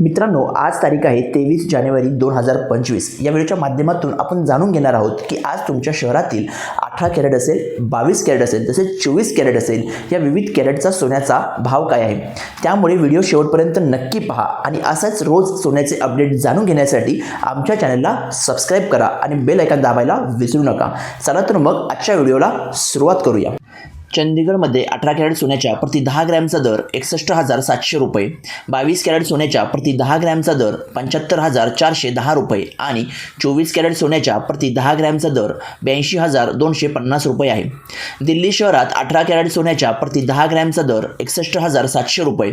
मित्रांनो आज तारीख आहे तेवीस जानेवारी दोन हजार पंचवीस. या व्हिडिओच्या माध्यमातून आपण जाणून घेणार आहोत की आज तुमच्या शहरातील अठरा कॅरेट असेल बावीस कॅरेट असेल तसेच चोवीस कॅरेट असेल या विविध कॅरेटचा सोन्याचा भाव काय आहे? त्यामुळे व्हिडिओ शेवटपर्यंत नक्की पहा आणि असाच रोज सोन्याचे अपडेट जाणून घेण्यासाठी आमच्या चॅनलला सबस्क्राईब करा आणि बेल ऐकन दाबायला विसरू नका. चला तर मग आजच्या व्हिडिओला सुरुवात करूया. चंदीगडमध्ये अठरा कॅरेट सोन्याच्या प्रति दहा ग्रॅमचा दर एकसष्ट हजार सातशे रुपये बावीस कॅरेट सोन्याच्या प्रति दहा ग्रॅमचा दर पंच्याहत्तर हजार चारशे दहा रुपये आणि चोवीस कॅरेट सोन्याच्या प्रति दहा ग्रॅमचा दर ब्याऐंशी हजार दोनशे पन्नास रुपये आहे. दिल्ली शहरात अठरा कॅरेट सोन्याच्या प्रति दहा ग्रॅमचा दर एकसष्ट हजार सातशे रुपये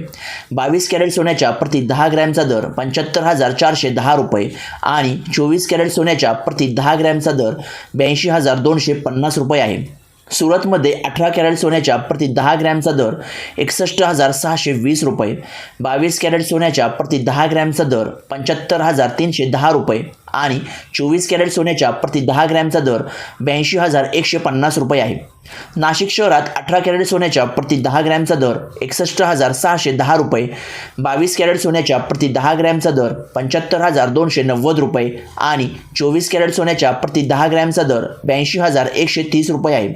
बावीस कॅरेट सोन्याच्या प्रति दहा ग्रॅमचा दर पंच्याहत्तर हजार चारशे दहा रुपये आणि चोवीस कॅरेट सोन्याच्या प्रति दहा ग्रॅमचा दर ब्याऐंशी हजार दोनशे पन्नास रुपये आहे. सुरतमध्ये अठरा कॅरेट सोन्याच्या प्रति दहा ग्रॅमचा दर एकसष्ट हजार सहाशे वीस रुपये. बावीस कॅरेट सोन्याच्या प्रति दहा ग्रॅमचा दर पंच्याहत्तर हजार तीनशे दहा रुपये. आणि चोवीस कॅरेट सोन्याच्या प्रति दहा ग्रॅमचा दर ब्याऐंशी हजार एकशे पन्नास रुपये आहे. नाशिक शहरात अठरा कॅरेट सोन्याच्या प्रति दहा ग्रॅमचा दर एकसष्ट हजार सहाशे दहा रुपये. बावीस कॅरेट सोन्याच्या प्रति दहा ग्रॅमचा दर पंच्याहत्तर हजार दोनशे नव्वद रुपये. आणि चोवीस कॅरेट सोन्याच्या प्रति दहा ग्रॅमचा दर ब्याऐंशी हजार एकशे तीस रुपये आहे.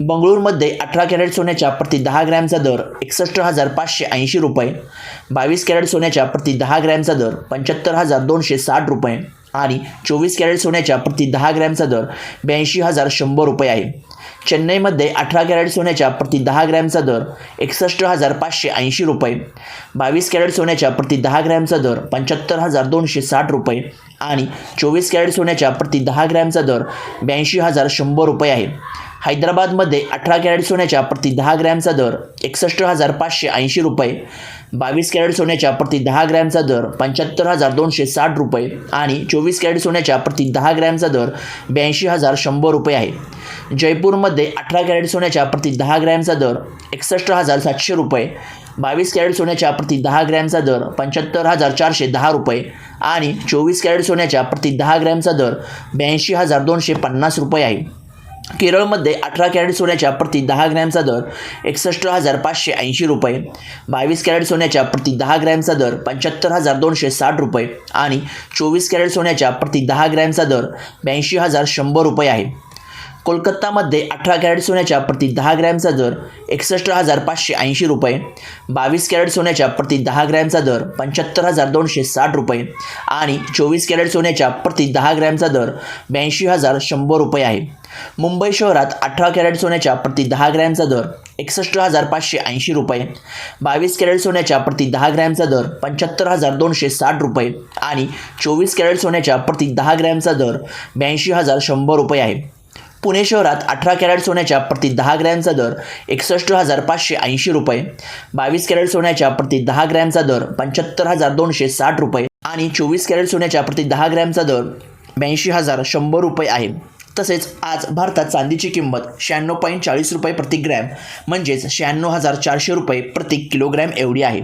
बंगळूरमध्ये अठरा कॅरेट सोन्याच्या प्रति दहा ग्रॅमचा दर एकसष्ट हजार पाचशे ऐंशी रुपये बावीस कॅरेट सोन्याच्या प्रति दहा ग्रॅमचा दर पंच्याहत्तर हजार दोनशे साठ रुपये आणि चोवीस कॅरेट सोन्याच्या प्रति दहा ग्रॅमचा दर ब्याऐंशी हजार शंभर रुपये आहे. चेन्नईमध्ये अठरा कॅरेट सोन्याच्या प्रति दहा ग्रॅमचा दर एकसष्ट हजार पाचशे ऐंशी रुपये बावीस कॅरेट सोन्याच्या प्रति दहा ग्रॅमचा दर पंच्याहत्तर हजार दोनशे साठ रुपये आणि चोवीस कॅरेट सोन्याच्या प्रति दहा ग्रॅमचा दर ब्याऐंशी हजार शंभर रुपये आहे. हैदराबादमध्ये अठरा कॅरेट सोन्याच्या प्रति दहा ग्रॅमचा दर एकसष्ट हजार पाचशे ऐंशी रुपये बावीस कॅरेट सोन्याच्या प्रति दहा ग्रॅमचा दर पंच्याहत्तर हजार दोनशे साठ रुपये आणि चोवीस कॅरेट सोन्याच्या प्रति दहा ग्रॅमचा दर ब्याऐंशी हजार शंभर रुपये आहे. जयपूरमध्ये अठरा कॅरेट सोन्याच्या प्रति दहा ग्रॅमचा दर एकसष्ट हजार सातशे रुपये बावीस कॅरेट सोन्याच्या प्रति दहा ग्रॅमचा दर पंच्याहत्तर हजार चारशे दहा रुपये आणि चोवीस कॅरेट सोन्याच्या प्रति दहा ग्रॅमचा दर ब्याऐंशी हजार दोनशे पन्नास रुपये आहे. केरळमध्ये अठरा कॅरेट सोन्याच्या प्रति दहा ग्रॅमचा दर एकसष्ट हजार पाचशे ऐंशी रुपये बावीस कॅरेट सोन्याच्या प्रति दहा ग्रॅमचा दर पंच्याहत्तर हजार दोनशे साठ रुपये आणि चोवीस कॅरेट सोन्याच्या प्रति दहा ग्रॅमचा दर ब्याऐंशी हजार शंभर रुपये आहे. कोलकातामध्ये अठरा कॅरेट सोन्याच्या प्रति दहा ग्रॅमचा दर एकसष्ट हजार पाचशे ऐंशी रुपये. बावीस कॅरेट सोन्याच्या प्रति दहा ग्रॅमचा दर पंच्याहत्तर हजार दोनशे साठ रुपये. आणि चोवीस कॅरेट सोन्याच्या प्रति दहा ग्रॅमचा दर ब्याऐंशी हजार शंभर रुपये आहे. मुंबई शहरात अठरा कॅरेट सोन्याच्या प्रति दहा ग्रॅमचा दर एकसष्ट हजार पाचशे ऐंशी रुपये. बावीस कॅरेट सोन्याच्या प्रति दहा ग्रॅमचा दर पंच्याहत्तर हजार दोनशे साठ रुपये. आणि चोवीस कॅरेट सोन्याच्या प्रति दहा ग्रॅमचा दर ब्याऐंशी हजार शंभर रुपये आहे. पुणे शहरात अठरा कॅरेट सोन्याच्या प्रति दहा ग्रॅमचा दर एकसष्ट हजार पाचशे ऐंशी रुपये बावीस कॅरेट सोन्याच्या प्रति दहा ग्रॅमचा दर पंच्याहत्तर हजार दोनशे साठ रुपये आणि चोवीस कॅरेट सोन्याच्या प्रति दहा ग्रॅमचा दर ब्याऐंशी हजार शंभर रुपये आहे. तसेच आज भारतात चांदीची किंमत शहाण्णव पॉईंट चाळीस रुपये प्रति ग्रॅम म्हणजेच शहाण्णव हजार चारशे रुपये प्रति किलोग्रॅम एवढी आहे.